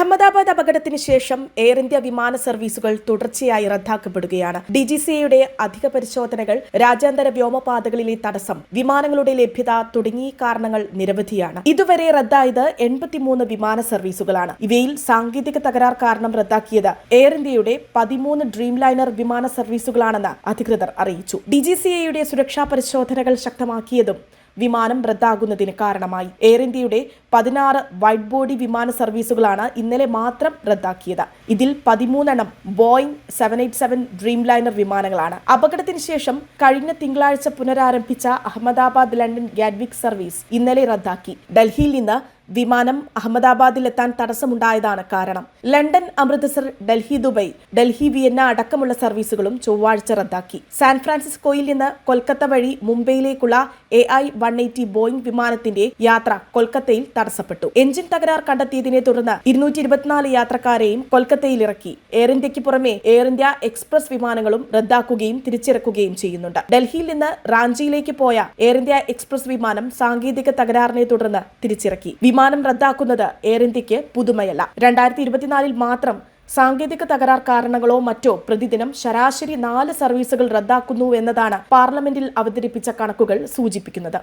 അഹമ്മദാബാദ് അപകടത്തിന് ശേഷം air India വിമാന സർവീസുകൾ തുടർച്ചയായി റദ്ദാക്കപ്പെടുകയാണ്. ഡി ജി സി എയുടെ അധിക പരിശോധനകൾ രാജ്യാന്തര വ്യോമപാതകളിലെ തടസ്സം വിമാനങ്ങളുടെ ലഭ്യത തുടങ്ങിയ കാരണങ്ങൾ നിരവധിയാണ്. ഇതുവരെ റദ്ദായത് എൺപത്തിമൂന്ന് വിമാന സർവീസുകളാണ്. ഇവയിൽ സാങ്കേതിക തകരാർ കാരണം റദ്ദാക്കിയത് എയർ ഇന്ത്യയുടെ പതിമൂന്ന് ഡ്രീം ലൈനർ വിമാന സർവീസുകളാണെന്ന് അധികൃതർ അറിയിച്ചു. ഡി ജി സി എയുടെ സുരക്ഷാ പരിശോധനകൾ ശക്തമാക്കിയതും വിമാനം റദ്ദാകുന്നതിന് കാരണമായി. എയർ ഇന്ത്യയുടെ പതിനാറ് വൈറ്റ് ബോഡി വിമാന സർവീസുകളാണ് ഇന്നലെ മാത്രം റദ്ദാക്കിയത്. ഇതിൽ പതിമൂന്നെണ്ണം Boeing seven eight seven dreamliner വിമാനങ്ങളാണ്. അപകടത്തിന് ശേഷം കഴിഞ്ഞ തിങ്കളാഴ്ച പുനരാരംഭിച്ച അഹമ്മദാബാദ് ലണ്ടൻ ഗാഡ്വിക് സർവീസ് ഇന്നലെ റദ്ദാക്കി. ഡൽഹിയിൽ നിന്ന് വിമാനം അഹമ്മദാബാദിലെത്താൻ തടസ്സമുണ്ടായതാണ് കാരണം. London Amritsar Delhi Dubai Delhi Vienna അടക്കമുള്ള സർവീസുകളും ചൊവ്വാഴ്ച റദ്ദാക്കി. സാൻ ഫ്രാൻസിസ്കോയിൽ നിന്ന് കൊൽക്കത്ത വഴി മുംബൈയിലേക്കുള്ള A I one eighty Boeing വിമാനത്തിന്റെ യാത്ര കൊൽക്കത്തയിൽ തടസ്സപ്പെട്ടു. എഞ്ചിൻ തകരാർ കണ്ടെത്തിയതിനെ തുടർന്ന് ഇരുന്നൂറ്റി ഇരുപത്തിനാല് യാത്രക്കാരെയും കൊൽക്കത്തയിൽ ഇറക്കി എയർ ഇന്ത്യയ്ക്ക് പുറമെ എയർ ഇന്ത്യ എക്സ്പ്രസ് വിമാനങ്ങളും റദ്ദാക്കുകയും തിരിച്ചിറക്കുകയും ചെയ്യുന്നുണ്ട്. ഡൽഹിയിൽ നിന്ന് റാഞ്ചിയിലേക്ക് പോയ എയർ ഇന്ത്യ എക്സ്പ്രസ് വിമാനം സാങ്കേതിക തകരാറിനെ തുടർന്ന് തിരിച്ചിറക്കി. വിമാനം റദ്ദാക്കുന്നത് എയർ ഇന്ത്യയ്ക്ക് പുതുമയല്ല. രണ്ടായിരത്തി ഇരുപത്തിനാലിൽ മാത്രം സാങ്കേതിക തകരാർ കാരണങ്ങളോ മറ്റോ പ്രതിദിനം ശരാശരി നാല് സർവീസുകൾ റദ്ദാക്കുന്നു എന്നതാണ് പാർലമെന്റിൽ അവതരിപ്പിച്ച കണക്കുകൾ സൂചിപ്പിക്കുന്നത്.